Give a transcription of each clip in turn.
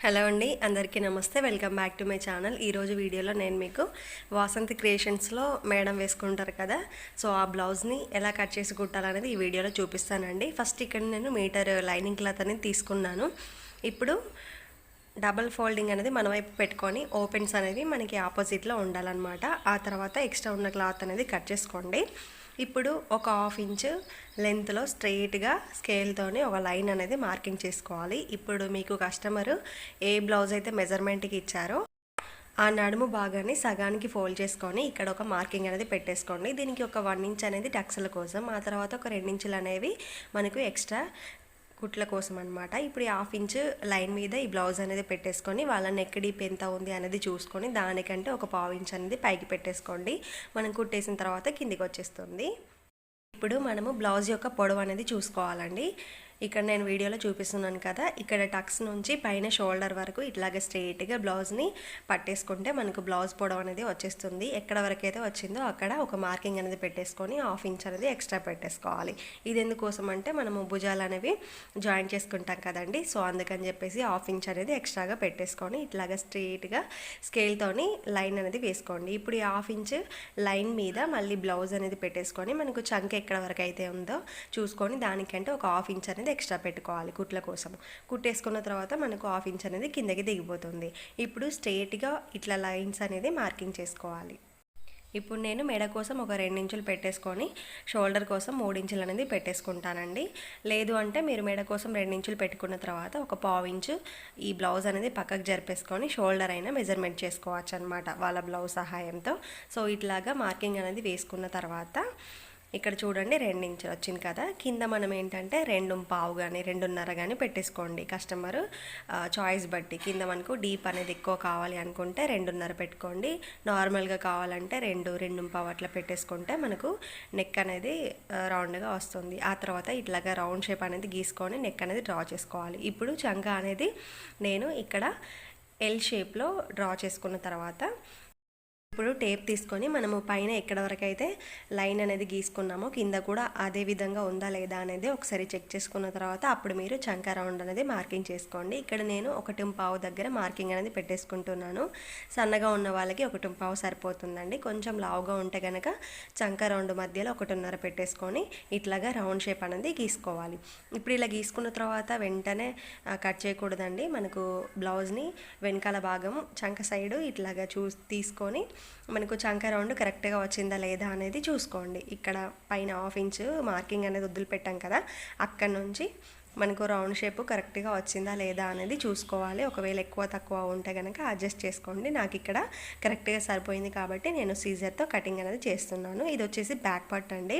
Hello అండి అందరికీ నమస్తే. Welcome back to my channel. ఈరోజు వీడియోలో నేను మీకు వాసంతి క్రియేషన్స్లో మేడం వేసుకుంటారు కదా సో ఆ బ్లౌజ్ని ఎలా కట్ చేసి కుట్టాలనేది ఈ వీడియోలో చూపిస్తానండి. ఫస్ట్ ఇక్కడ నేను మీటర్ లైనింగ్ క్లాత్ అనేది తీసుకున్నాను. ఇప్పుడు డబల్ ఫోల్డింగ్ అనేది మన వైపు పెట్టుకొని ఓపెన్స్ అనేవి మనకి ఆపోజిట్లో ఉండాలన్నమాట. ఆ తర్వాత ఎక్స్ట్రా ఉన్న క్లాత్ అనేది కట్ చేసుకోండి. ఇప్పుడు ఒక హాఫ్ ఇంచ్ లెంత్లో స్ట్రెయిట్గా స్కేల్తోని ఒక లైన్ అనేది మార్కింగ్ చేసుకోవాలి. ఇప్పుడు మీకు కస్టమర్ ఏ బ్లౌజ్ అయితే మెజర్మెంట్కి ఇచ్చారో ఆ నడుము భాగాన్ని సగానికి ఫోల్డ్ చేసుకొని ఇక్కడ ఒక మార్కింగ్ అనేది పెట్టేసుకోండి. దీనికి ఒక వన్ ఇంచ్ అనేది టక్స్ల కోసం ఆ తర్వాత ఒక రెండు ఇంచులు అనేవి మనకు ఎక్స్ట్రా కుట్ల కోసం అనమాట ఇప్పుడు ఈ హాఫ్ ఇంచ్ లైన్ మీద ఈ బ్లౌజ్ అనేది పెట్టేసుకొని వాళ్ళ నెక్ డీప్ ఎంత ఉంది అనేది చూసుకొని దానికంటే ఒక పావు ఇంచ్ అనేది పైకి పెట్టేసుకోండి. మనం కుట్టేసిన తర్వాత కిందికి వచ్చేస్తుంది. ఇప్పుడు మనము బ్లౌజ్ యొక్క పొడవు అనేది చూసుకోవాలండి. ఇక్కడ నేను వీడియోలో చూపిస్తున్నాను కదా. ఇక్కడ టక్స్ నుంచి పైన షోల్డర్ వరకు ఇట్లాగే స్ట్రెయిట్గా బ్లౌజ్ని పట్టేసుకుంటే మనకు బ్లౌజ్ పొడవు అనేది వచ్చేస్తుంది. ఎక్కడ వరకు అయితే వచ్చిందో అక్కడ ఒక మార్కింగ్ అనేది పెట్టేసుకొని హాఫ్ ఇంచ్ అనేది ఎక్స్ట్రా పెట్టేసుకోవాలి. ఇది ఎందుకోసం అంటే మనము భుజాలు అనేవి జాయిన్ చేసుకుంటాం కదండి. సో అందుకని చెప్పేసి హాఫ్ ఇంచ్ అనేది ఎక్స్ట్రాగా పెట్టేసుకొని ఇట్లాగా స్ట్రెయిట్గా స్కేల్తోని లైన్ అనేది వేసుకోండి. ఇప్పుడు ఈ హాఫ్ ఇంచ్ లైన్ మీద మళ్ళీ బ్లౌజ్ అనేది పెట్టేసుకొని మనకు చంక ఎక్కడ వరకు అయితే ఉందో చూసుకొని దానికంటే ఒక హాఫ్ ఇంచ్ అనేది ఎక్స్ట్రా పెట్టుకోవాలి కుట్ల కోసం కుట్టేసుకున్న తర్వాత మనకు హాఫ్ ఇంచ్ అనేది కిందకి దిగిపోతుంది. ఇప్పుడు స్ట్రేట్గా ఇట్లా లైన్స్ అనేది మార్కింగ్ చేసుకోవాలి. ఇప్పుడు నేను మెడ కోసం ఒక రెండు ఇంచులు పెట్టేసుకొని షోల్డర్ కోసం మూడు ఇంచులు అనేది పెట్టేసుకుంటానండి. లేదు అంటే మీరు మెడ కోసం రెండు ఇంచులు పెట్టుకున్న తర్వాత ఒక పావు ఇంచు ఈ బ్లౌజ్ అనేది పక్కకు జరిపేసుకొని షోల్డర్ అయినా మెజర్మెంట్ చేసుకోవచ్చు అనమాట వాళ్ళ బ్లౌజ్ సహాయంతో. సో ఇట్లాగా మార్కింగ్ అనేది వేసుకున్న తర్వాత ఇక్కడ చూడండి రెండించు ఇంచులు వచ్చింది కదా. కింద మనం ఏంటంటే రెండు పావు కానీ రెండున్నర కానీ పెట్టేసుకోండి కస్టమర్. చాయిస్ బట్టి. కింద మనకు డీప్ అనేది ఎక్కువ కావాలి అనుకుంటే రెండున్నర పెట్టుకోండి. నార్మల్గా కావాలంటే రెండు రెండు పావు అట్లా పెట్టేసుకుంటే మనకు నెక్ అనేది రౌండ్గా వస్తుంది. ఆ తర్వాత ఇట్లాగా రౌండ్ షేప్ అనేది గీసుకొని నెక్ అనేది డ్రా చేసుకోవాలి. ఇప్పుడు చంక అనేది నేను ఇక్కడ ఎల్ షేప్లో డ్రా చేసుకున్న తర్వాత ఇప్పుడు టేప్ తీసుకొని మనము పైన ఎక్కడ వరకు అయితే లైన్ అనేది గీసుకున్నామో కింద కూడా అదే విధంగా ఉందా లేదా అనేది ఒకసారి చెక్ చేసుకున్న తర్వాత అప్పుడు మీరు చంక రౌండ్ అనేది మార్కింగ్ చేసుకోండి. ఇక్కడ నేను ఒకటి పావు దగ్గర మార్కింగ్ అనేది పెట్టేసుకుంటున్నాను. సన్నగా ఉన్న వాళ్ళకి ఒకటి పావు సరిపోతుందండి. కొంచెం లావుగా ఉంటే కనుక చంక రౌండ్ మధ్యలో ఒకటిన్నర పెట్టేసుకొని ఇట్లాగా రౌండ్ షేప్ అనేది గీసుకోవాలి. ఇప్పుడు ఇలా గీసుకున్న తర్వాత వెంటనే కట్ చేయకూడదండి. మనకు బ్లౌజ్ని వెనకాల భాగం చంక సైడు ఇట్లాగా చూ తీసుకొని మనకు చంక రౌండ్ కరెక్ట్గా వచ్చిందా లేదా అనేది చూసుకోండి. ఇక్కడ పైన హాఫ్ ఇంచ్ మార్కింగ్ అనేది వదిలిపెట్టాం కదా అక్కడ నుంచి మనకు రౌండ్ షేప్ కరెక్ట్గా వచ్చిందా లేదా అనేది చూసుకోవాలి. ఒకవేళ ఎక్కువ తక్కువ ఉంటే కనుక అడ్జస్ట్ చేసుకోండి. నాకు ఇక్కడ కరెక్ట్గా సరిపోయింది కాబట్టి నేను సీజర్తో కటింగ్ అనేది చేస్తున్నాను. ఇది వచ్చేసి బ్యాక్ పార్ట్ అండి.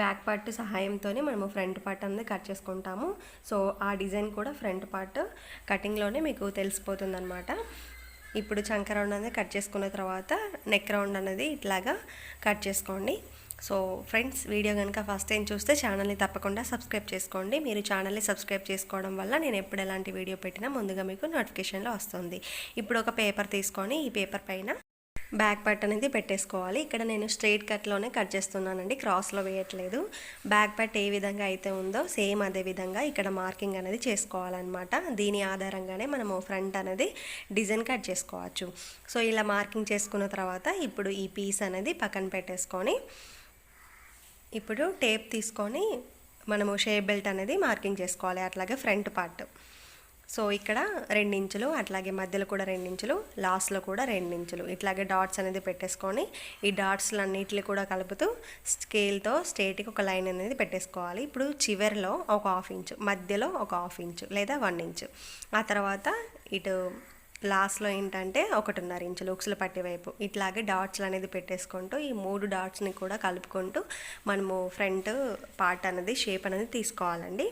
బ్యాక్ పార్ట్ సహాయంతోనే మనము ఫ్రంట్ పార్ట్ అనేది కట్ చేసుకుంటాము. సో ఆ డిజైన్ కూడా ఫ్రంట్ పార్ట్ కటింగ్లోనే మీకు తెలిసిపోతుంది అనమాట ఇప్పుడు చంక రౌండ్ అనేది కట్ చేసుకున్న తర్వాత నెక్ రౌండ్ అనేది ఇట్లాగా కట్ చేసుకోండి. సో ఫ్రెండ్స్ వీడియో కనుక ఫస్ట్ టైం చూస్తే ఛానల్ని తప్పకుండా సబ్స్క్రైబ్ చేసుకోండి. మీరు ఛానల్ని సబ్స్క్రైబ్ చేసుకోవడం వల్ల నేను ఎప్పుడు ఎలాంటి వీడియో పెట్టినా ముందుగా మీకు నోటిఫికేషన్లో వస్తుంది. ఇప్పుడు ఒక పేపర్ తీసుకొని ఈ పేపర్ పైన బ్యాక్ పార్ట్ అనేది పెట్టేసుకోవాలి. ఇక్కడ నేను స్ట్రైట్ కట్లోనే కట్ చేస్తున్నానండి. క్రాస్లో వేయట్లేదు. బ్యాక్ పార్ట్ ఏ విధంగా అయితే ఉందో సేమ్ అదే విధంగా ఇక్కడ మార్కింగ్ అనేది చేసుకోవాలన్నమాట. దీని ఆధారంగానే మనము ఫ్రంట్ అనేది డిజైన్ కట్ చేసుకోవచ్చు. సో ఇలా మార్కింగ్ చేసుకున్న తర్వాత ఇప్పుడు ఈ పీస్ అనేది పక్కన పెట్టేసుకొని ఇప్పుడు టేప్ తీసుకొని మనము షేప్ బెల్ట్ అనేది మార్కింగ్ చేసుకోవాలి. అట్లాగే ఫ్రంట్ పార్ట్. సో ఇక్కడ రెండించులు అట్లాగే మధ్యలో కూడా రెండించులు లాస్ట్లో కూడా రెండించులు. ఇట్లాగే డాట్స్ అనేది పెట్టేసుకొని ఈ డాట్స్లు అన్నిటిని కూడా కలుపుతూ స్కేల్తో స్ట్రేట్కి ఒక లైన్ అనేది పెట్టేసుకోవాలి. ఇప్పుడు చివరిలో ఒక హాఫ్ ఇంచు మధ్యలో ఒక హాఫ్ ఇంచు లేదా వన్ ఇంచు. ఆ తర్వాత ఇటు లాస్ట్లో ఏంటంటే ఒకటిన్నర ఇంచులు ఉక్సులు పట్టే వైపు ఇట్లాగే డాట్స్లు అనేది పెట్టేసుకుంటూ ఈ మూడు డాట్స్ని కూడా కలుపుకుంటూ మనము ఫ్రంట్ పార్ట్ అనేది షేప్ అనేది తీసుకోవాలండి.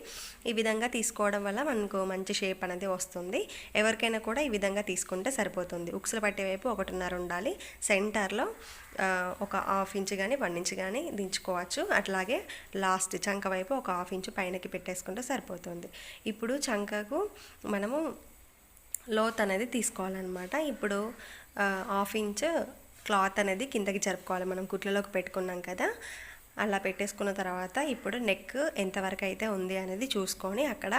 ఈ విధంగా తీసుకోవడం వల్ల మనకు మంచి షేప్ అనేది వస్తుంది. ఎవరికైనా కూడా ఈ విధంగా తీసుకుంటే సరిపోతుంది. ఉక్సులు పట్టే వైపు ఒకటిన్నర ఉండాలి. సెంటర్లో ఒక హాఫ్ ఇంచ్ కానీ వన్ ఇంచ్ కానీ దించుకోవచ్చు. అట్లాగే లాస్ట్ చంక వైపు ఒక హాఫ్ ఇంచ్ పైనకి పెట్టేసుకుంటే సరిపోతుంది. ఇప్పుడు చంకకు మనము లోత్ అనేది తీసుకోవాలన్నమాట. ఇప్పుడు హాఫ్ ఇంచ్ క్లాత్ అనేది కిందకి జరుపుకోవాలి. మనం గుట్లలోకి పెట్టుకున్నాం కదా అలా పెట్టేసుకున్న తర్వాత ఇప్పుడు నెక్ ఎంతవరకు అయితే ఉంది అనేది చూసుకొని అక్కడ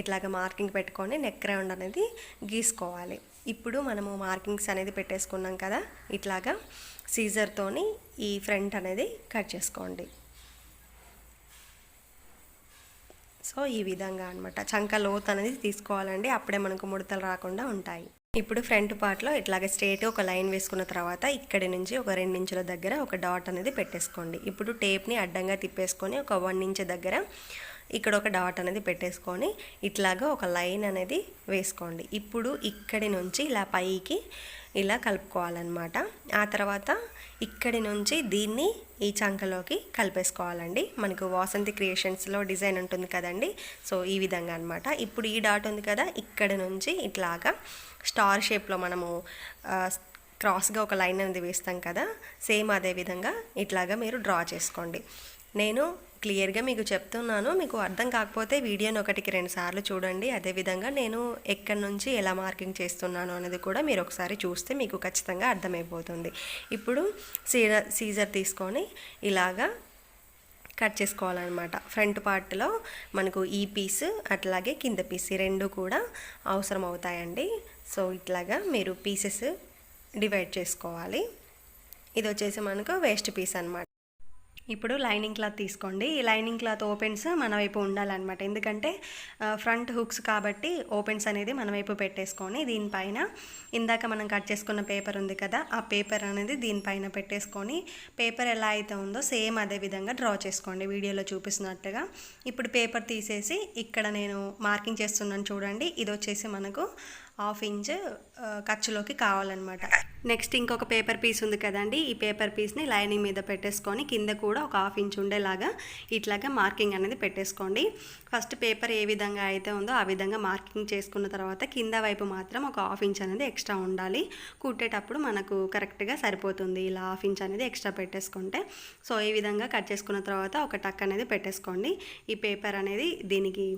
ఇట్లాగ మార్కింగ్ పెట్టుకొని నెక్ రౌండ్ అనేది గీసుకోవాలి. ఇప్పుడు మనము మార్కింగ్స్ అనేది పెట్టేసుకున్నాం కదా ఇట్లాగా సీజర్తోని ఈ ఫ్రంట్ అనేది కట్ చేసుకోండి. సో ఈ విధంగా అనమాట చంక లోత్ అనేది తీసుకోవాలండి. అప్పుడే మనకు ముడతలు రాకుండా ఉంటాయి. ఇప్పుడు ఫ్రంట్ పార్ట్లో ఇట్లాగే స్ట్రేట్ ఒక లైన్ వేసుకున్న తర్వాత ఇక్కడి నుంచి ఒక రెండు ఇంచుల దగ్గర ఒక డాట్ అనేది పెట్టేసుకోండి. ఇప్పుడు టేప్ని అడ్డంగా తిప్పేసుకొని ఒక వన్ ఇంచ్ దగ్గర ఇక్కడ ఒక డాట్ అనేది పెట్టేసుకొని ఇట్లాగా ఒక లైన్ అనేది వేసుకోండి. ఇప్పుడు ఇక్కడి నుంచి ఇలా పైకి ఇలా కలుపుకోవాలన్నమాట. ఆ తర్వాత ఇక్కడి నుంచి దీన్ని ఈ చంకలోకి కలిపేసుకోవాలండి. మనకు వాసంతి క్రియేషన్స్లో డిజైన్ ఉంటుంది కదండి. సో ఈ విధంగా అనమాట ఇప్పుడు ఈ డాట్ ఉంది కదా ఇక్కడి నుంచి ఇట్లాగా స్టార్ షేప్లో మనము క్రాస్గా ఒక లైన్ అనేది వేస్తాం కదా సేమ్ అదే విధంగా ఇట్లాగా మీరు డ్రా చేసుకోండి. నేను క్లియర్గా మీకు చెప్తున్నాను. మీకు అర్థం కాకపోతే వీడియోని ఒకటికి రెండు సార్లు చూడండి. అదేవిధంగా నేను ఎక్కడి నుంచి ఎలా మార్కింగ్ చేస్తున్నాను అనేది కూడా మీరు ఒకసారి చూస్తే మీకు ఖచ్చితంగా అర్థమైపోతుంది. ఇప్పుడు సీజర్ సీజర్ తీసుకొని ఇలాగా కట్ చేసుకోవాలన్నమాట. ఫ్రంట్ పార్ట్లో మనకు ఈ పీస్ అట్లాగే కింద పీస్ రెండు కూడా అవసరం అవుతాయండి సో ఇట్లాగా మీరు పీసెస్ డివైడ్ చేసుకోవాలి. ఇది వచ్చేసి మనకు వేస్ట్ పీస్ అనమాట ఇప్పుడు లైనింగ్ క్లాత్ తీసుకోండి. ఈ లైనింగ్ క్లాత్ ఓపెన్స్ మన వైపు ఉండాలన్నమాట. ఎందుకంటే ఫ్రంట్ హుక్స్ కాబట్టి ఓపెన్స్ అనేది మన వైపు పెట్టేసుకొని దీనిపైన ఇందాక మనం కట్ చేసుకున్న పేపర్ ఉంది కదా ఆ పేపర్ అనేది దీనిపైన పెట్టేసుకొని పేపర్ ఎలా అయితే ఉందో సేమ్ అదే విధంగా డ్రా చేసుకోండి. వీడియోలో చూపిస్తున్నట్టుగా. ఇప్పుడు పేపర్ తీసేసి ఇక్కడ నేను మార్కింగ్ చేస్తున్నాను చూడండి. ఇది వచ్చేసి మనకు హాఫ్ ఇంచ్ ఖర్చులోకి కావాలన్నమాట. నెక్స్ట్ ఇంకొక పేపర్ పీస్ ఉంది కదండి. ఈ పేపర్ పీస్ని లైనింగ్ మీద పెట్టేసుకొని కింద కూడా ఒక హాఫ్ ఇంచ్ ఉండేలాగా ఇట్లాగా మార్కింగ్ అనేది పెట్టేసుకోండి. ఫస్ట్ పేపర్ ఏ విధంగా అయితే ఉందో ఆ విధంగా మార్కింగ్ చేసుకున్న తర్వాత కింద వైపు మాత్రం ఒక హాఫ్ ఇంచ్ అనేది ఎక్స్ట్రా ఉండాలి. కుట్టేటప్పుడు మనకు కరెక్ట్గా సరిపోతుంది. ఇలా హాఫ్ ఇంచ్ అనేది ఎక్స్ట్రా పెట్టేసుకుంటే. సో ఈ విధంగా కట్ చేసుకున్న తర్వాత ఒక టక్ అనేది పెట్టేసుకోండి. ఈ పేపర్ అనేది దీనికి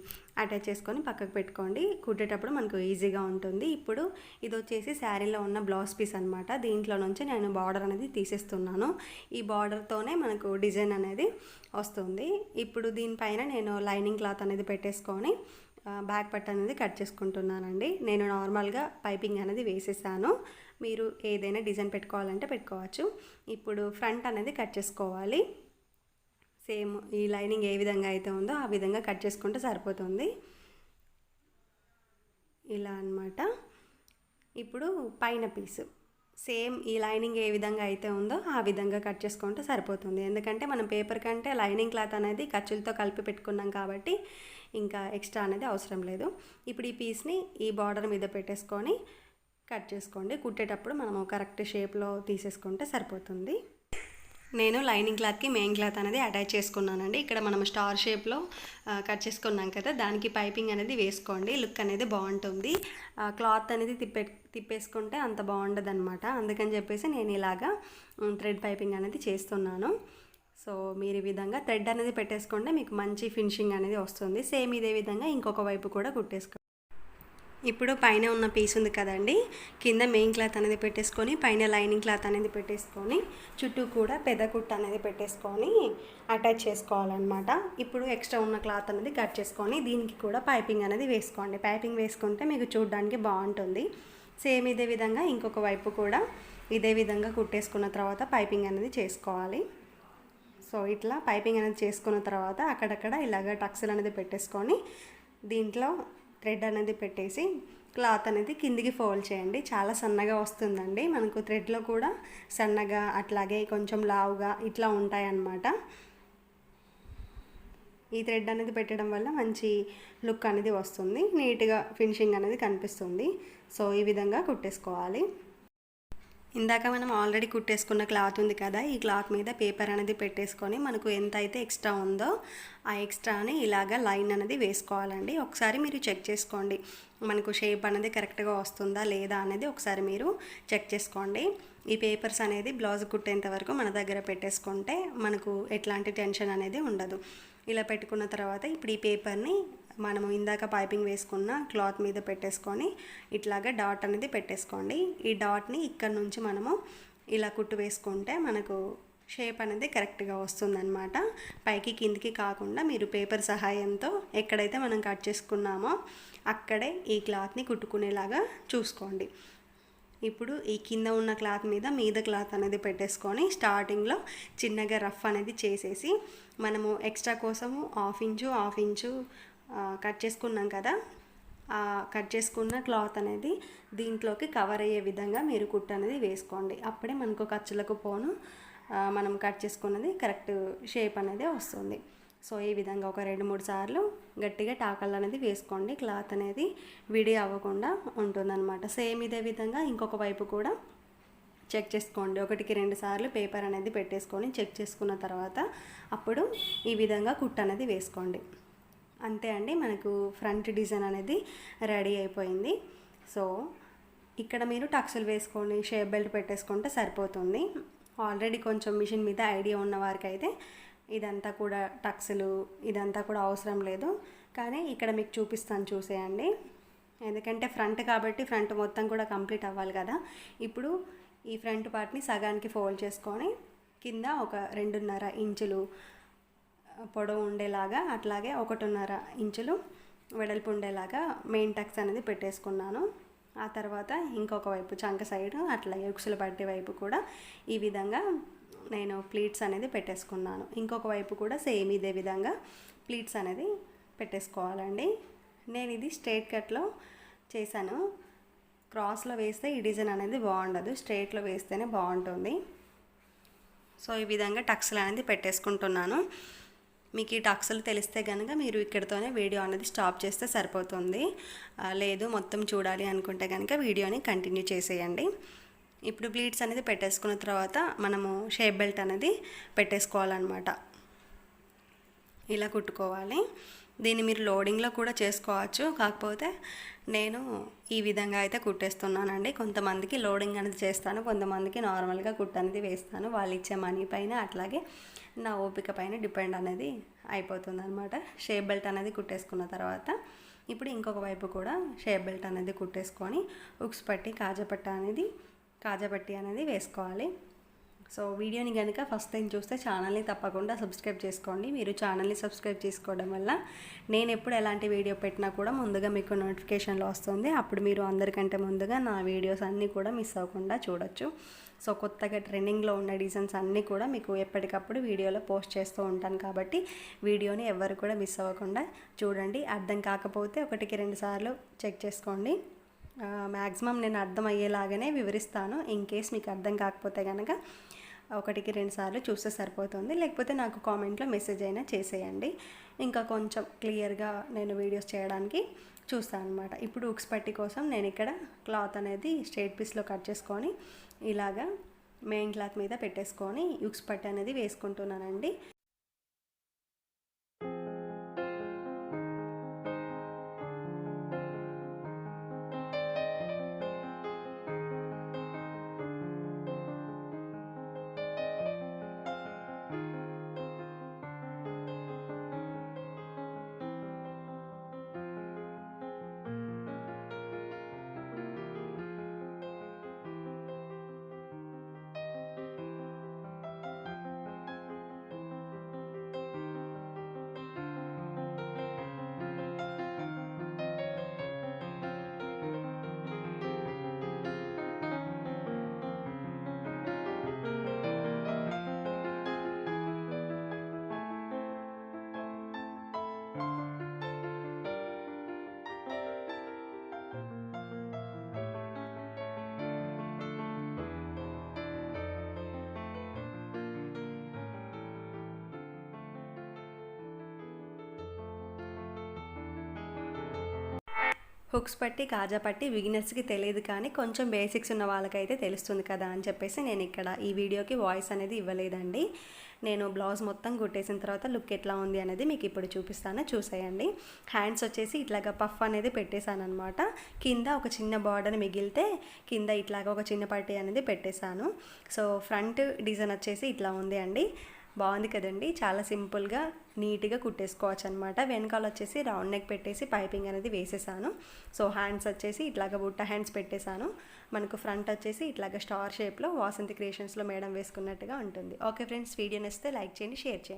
అటాచ్ చేసుకొని పక్కకు పెట్టుకోండి. కుట్టేటప్పుడు మనకు ఈజీగా ఉంటుంది. ఇప్పుడు ఇది వచ్చేసి శారీలో ఉన్న బ్లౌజ్ పీస్ అనమాట దీంట్లో నుంచి నేను బార్డర్ అనేది తీసేస్తున్నాను. ఈ బార్డర్తోనే మనకు డిజైన్ అనేది వస్తుంది. ఇప్పుడు దీనిపైన నేను లైనింగ్ క్లాత్ అనేది పెట్టేసుకొని బ్యాక్ పట్ అనేది కట్ చేసుకుంటున్నానండి. నేను నార్మల్గా పైపింగ్ అనేది వేసేసాను. మీరు ఏదైనా డిజైన్ పెట్టుకోవాలంటే పెట్టుకోవచ్చు. ఇప్పుడు ఫ్రంట్ అనేది కట్ చేసుకోవాలి. సేమ్ ఈ లైనింగ్ ఏ విధంగా అయితే ఉందో ఆ విధంగా కట్ చేసుకుంటే సరిపోతుంది. ఇలా అనమాట. ఇప్పుడు పైన పీసు. సేమ్ ఈ లైనింగ్ ఏ విధంగా అయితే ఉందో ఆ విధంగా కట్ చేసుకుంటే సరిపోతుంది. ఎందుకంటే మనం పేపర్ కంటే లైనింగ్ క్లాత్ అనేది ఖర్చులతో కలిపి పెట్టుకున్నాం కాబట్టి ఇంకా ఎక్స్ట్రా అనేది అవసరం లేదు. ఇప్పుడు ఈ పీస్ని ఈ బార్డర్ మీద పెట్టేసుకొని కట్ చేసుకోండి. కుట్టేటప్పుడు మనము కరెక్ట్ షేప్లో తీసేసుకుంటే సరిపోతుంది. నేను లైనింగ్ క్లాత్కి మెయిన్ క్లాత్ అనేది అటాచ్ చేసుకున్నానండి. ఇక్కడ మనం స్టార్ షేప్లో కట్ చేసుకున్నాం కదా దానికి పైపింగ్ అనేది వేసుకోండి. లుక్ అనేది బాగుంటుంది. క్లాత్ అనేది తిప్పే తిప్పేసుకుంటే అంత బాగుండదు అనమాట అందుకని చెప్పేసి నేను ఇలాగా థ్రెడ్ పైపింగ్ అనేది చేస్తున్నాను. సో మీరు ఈ విధంగా థ్రెడ్ అనేది పెట్టేసుకుంటే మీకు మంచి ఫినిషింగ్ అనేది వస్తుంది. సేమ్ ఇదే విధంగా ఇంకొక వైపు కూడా కుట్టేసుకోండి. ఇప్పుడు పైన ఉన్న పీస్ ఉంది కదండి. కింద మెయిన్ క్లాత్ అనేది పెట్టేసుకొని పైన లైనింగ్ క్లాత్ అనేది పెట్టేసుకొని చుట్టూ కూడా పెద్ద కుట్ట అనేది పెట్టేసుకొని అటాచ్ చేసుకోవాలన్నమాట. ఇప్పుడు ఎక్స్ట్రా ఉన్న క్లాత్ అనేది కట్ చేసుకొని దీనికి కూడా పైపింగ్ అనేది వేసుకోండి. పైపింగ్ వేసుకుంటే మీకు చూడడానికి బాగుంటుంది. సేమ్ ఇదే విధంగా ఇంకొక వైపు కూడా ఇదే విధంగా కుట్టేసుకున్న తర్వాత పైపింగ్ అనేది చేసుకోవాలి. సో ఇట్లా పైపింగ్ అనేది చేసుకున్న తర్వాత అక్కడక్కడ ఇలాగ టక్స్లు అనేది పెట్టేసుకొని దీంట్లో థ్రెడ్ అనేది పెట్టేసి క్లాత్ అనేది కిందికి ఫోల్డ్ చేయండి. చాలా సన్నగా వస్తుందండి. మనకు థ్రెడ్లో కూడా సన్నగా అట్లాగే కొంచెం లావుగా ఇట్లా ఉంటాయన్నమాట. ఈ థ్రెడ్ అనేది పెట్టడం వల్ల మంచి లుక్ అనేది వస్తుంది. నీట్గా ఫినిషింగ్ అనేది కనిపిస్తుంది. సో ఈ విధంగా కుట్టేసుకోవాలి. ఇందాక మనం ఆల్రెడీ కుట్టేసుకున్న క్లాత్ ఉంది కదా ఈ క్లాత్ మీద పేపర్ అనేది పెట్టేసుకొని మనకు ఎంత అయితే ఎక్స్ట్రా ఉందో ఆ ఎక్స్ట్రాని ఇలాగ లైన్ అనేది వేసుకోవాలండి. ఒకసారి మీరు చెక్ చేసుకోండి. మనకు షేప్ అనేది కరెక్ట్గా వస్తుందా లేదా అనేది ఒకసారి మీరు చెక్ చేసుకోండి. ఈ పేపర్స్ అనేది బ్లౌజ్ కుట్టేంత వరకు మన దగ్గర పెట్టేసుకుంటే మనకు ఎట్లాంటి టెన్షన్ అనేది ఉండదు. ఇలా పెట్టుకున్న తర్వాత ఇప్పుడు ఈ పేపర్ని మనము ఇందాక పైపింగ్ వేసుకున్న క్లాత్ మీద పెట్టేసుకొని ఇట్లాగా డాట్ అనేది పెట్టేసుకోండి. ఈ డాట్ని ఇక్కడ నుంచి మనము ఇలా కుట్టు వేసుకుంటే మనకు షేప్ అనేది కరెక్ట్గా వస్తుందన్నమాట. పైకి కిందికి కాకుండా మీరు పేపర్ సహాయంతో ఎక్కడైతే మనం కట్ చేసుకున్నామో అక్కడే ఈ క్లాత్ని కుట్టుకునేలాగా చూసుకోండి. ఇప్పుడు ఈ కింద ఉన్న క్లాత్ మీద మీద క్లాత్ అనేది పెట్టేసుకొని స్టార్టింగ్లో చిన్నగా రఫ్ అనేది చేసేసి మనము ఎక్స్ట్రా కోసము half inch half inch cut చేసుకున్నాం కదా. కట్ చేసుకున్న క్లాత్ అనేది దీంట్లోకి కవర్ అయ్యే విధంగా మీరు కుట్టు అనేది వేసుకోండి. అప్పుడే మనకు ఖర్చులకు పోను. మనం కట్ చేసుకున్నది కరెక్ట్ షేప్ అనేది వస్తుంది. సో ఈ విధంగా ఒక రెండు మూడు సార్లు గట్టిగా టాకల్ అనేది వేసుకోండి. క్లాత్ అనేది విడి అవ్వకుండా ఉంటుందన్నమాట. సేమ్ ఇదే విధంగా ఇంకొక వైపు కూడా చెక్ చేసుకోండి. ఒకటికి రెండు సార్లు పేపర్ అనేది పెట్టేసుకొని చెక్ చేసుకున్న తర్వాత అప్పుడు ఈ విధంగా కుట్టు అనేది వేసుకోండి. అంతే అండి మనకు ఫ్రంట్ డిజైన్ అనేది రెడీ అయిపోయింది. సో ఇక్కడ మీరు టక్స్లు వేసుకొని షేప్ బెల్ట్ పెట్టేసుకుంటే సరిపోతుంది. ఆల్రెడీ కొంచెం మిషన్ మీద ఐడియా ఉన్న వారికైతే ఇదంతా కూడా టక్స్లు ఇదంతా కూడా అవసరం లేదు. కానీ ఇక్కడ మీకు చూపిస్తాను చూసేయండి. ఎందుకంటే ఫ్రంట్ కాబట్టి ఫ్రంట్ మొత్తం కూడా కంప్లీట్ అవ్వాలి కదా. ఇప్పుడు ఈ ఫ్రంట్ పార్ట్ని సగానికి ఫోల్డ్ చేసుకొని కింద ఒక రెండున్నర ఇంచులు పొడవు ఉండేలాగా అట్లాగే ఒకటిన్నర ఇంచులు వెడల్పు ఉండేలాగా మెయిన్ టక్స్ అనేది పెట్టేసుకున్నాను. ఆ తర్వాత ఇంకొక వైపు చంక సైడ్ అట్లాగే ఉక్సుల పట్టి వైపు కూడా ఈ విధంగా నేను ప్లీట్స్ అనేది పెట్టేసుకున్నాను. ఇంకొక వైపు కూడా సేమ్ ఇదే విధంగా ప్లీట్స్ అనేది పెట్టేసుకోవాలండి. నేను ఇది స్ట్రేట్ కట్లో చేశాను. క్రాస్లో వేస్తే ఈ డిజైన్ అనేది బాగుండదు. స్ట్రేట్లో వేస్తేనే బాగుంటుంది. సో ఈ విధంగా టక్స్లు అనేది పెట్టేసుకుంటున్నాను. మీకు ఈ టక్స్లు తెలిస్తే కనుక మీరు ఇక్కడితోనే వీడియో అనేది స్టాప్ చేస్తే సరిపోతుంది. లేదు మొత్తం చూడాలి అనుకుంటే కనుక వీడియోని కంటిన్యూ చేసేయండి. ఇప్పుడు బ్లీడ్స్ అనేది పెట్టేసుకున్న తర్వాత మనము షేప్ బెల్ట్ అనేది పెట్టేసుకోవాలన్నమాట. ఇలా కుట్టుకోవాలి. దీన్ని మీరు లోడింగ్లో కూడా చేసుకోవచ్చు. కాకపోతే నేను ఈ విధంగా అయితే కుట్టేస్తున్నానండి. కొంతమందికి లోడింగ్ అనేది చేస్తాను. కొంతమందికి నార్మల్గా కుట్ అనేది వేస్తాను. వాళ్ళు ఇచ్చే మనీ పైన అట్లాగే నా ఓపిక పైన డిపెండ్ అనేది అయిపోతుంది అనమాట షేప్ బెల్ట్ అనేది కుట్టేసుకున్న తర్వాత ఇప్పుడు ఇంకొక వైపు కూడా షేప్ బెల్ట్ అనేది కుట్టేసుకొని ఉక్స్ పట్టి కాజపట్ట అనేది కాజపట్టి అనేది వేసుకోవాలి. సో వీడియోని కనుక ఫస్ట్ టైం చూస్తే ఛానల్ని తప్పకుండా సబ్స్క్రైబ్ చేసుకోండి. మీరు ఛానల్ని సబ్స్క్రైబ్ చేసుకోవడం వల్ల నేను ఎప్పుడు ఎలాంటి వీడియో పెట్టినా కూడా ముందుగా మీకు నోటిఫికేషన్లో వస్తుంది. అప్పుడు మీరు అందరికంటే ముందుగా నా వీడియోస్ అన్నీ కూడా మిస్ అవ్వకుండా చూడొచ్చు. సో కొత్తగా ట్రెండింగ్లో ఉన్న డిజైన్స్ అన్నీ కూడా మీకు ఎప్పటికప్పుడు వీడియోలో పోస్ట్ చేస్తూ ఉంటాను కాబట్టి వీడియోని ఎవరు కూడా మిస్ అవ్వకుండా చూడండి. అర్థం కాకపోతే ఒకటికి రెండు సార్లు చెక్ చేసుకోండి. మ్యాక్సిమం నేను అర్థం అయ్యేలాగానే వివరిస్తాను. ఇన్ కేస్ మీకు అర్థం కాకపోతే కనుక ఒకటికి రెండు సార్లు చూస్తే సరిపోతుంది. లేకపోతే నాకు కామెంట్లో మెసేజ్ అయినా చేసేయండి. ఇంకా కొంచెం క్లియర్గా నేను వీడియోస్ చేయడానికి చూస్తాను అనమాట ఇప్పుడు ఉక్స్ పట్టి కోసం నేను ఇక్కడ క్లాత్ అనేది స్ట్రేట్ పీస్లో కట్ చేసుకొని ఇలాగా మెయిన్ క్లాత్ మీద పెట్టేసుకొని ఉక్స్ పట్టి అనేది వేసుకుంటున్నానండి. హుక్స్ పట్టి కాజా పట్టి బిగినర్స్కి తెలియదు కానీ కొంచెం బేసిక్స్ ఉన్న వాళ్ళకైతే తెలుస్తుంది కదా అని చెప్పేసి నేను ఇక్కడ ఈ వీడియోకి వాయిస్ అనేది ఇవ్వలేదండి. నేను బ్లౌజ్ మొత్తం కుట్టేసిన తర్వాత లుక్ ఎట్లా ఉంది అనేది మీకు ఇప్పుడు చూపిస్తాను. చూసేయండి. హ్యాండ్స్ వచ్చేసి ఇట్లాగా పఫ్ అనేది పెట్టేశాను అనమాట కింద ఒక చిన్న బార్డర్ మిగిలితే కింద ఇట్లాగా ఒక చిన్న పట్టి అనేది పెట్టేశాను. సో ఫ్రంట్ డిజైన్ వచ్చేసి ఇట్లా ఉంది అండి. బాగుంది కదండి. చాలా సింపుల్గా నీట్గా కుట్టేసుకోవచ్చు అనమాట వెనకాల వచ్చేసి రౌండ్ నెక్ పెట్టేసి పైపింగ్ అనేది వేసేసాను. సో హ్యాండ్స్ వచ్చేసి ఇట్లాగ బుట్ట హ్యాండ్స్ పెట్టేశాను మనకు ఫ్రంట్ వచ్చేసి ఇట్లాగ స్టార్ షేప్లో వాసంతి క్రియేషన్స్లో మేడం వేసుకున్నట్టుగా ఉంటుంది. ఓకే ఫ్రెండ్స్ వీడియో నచ్చితే లైక్ చేయండి షేర్ చేయండి.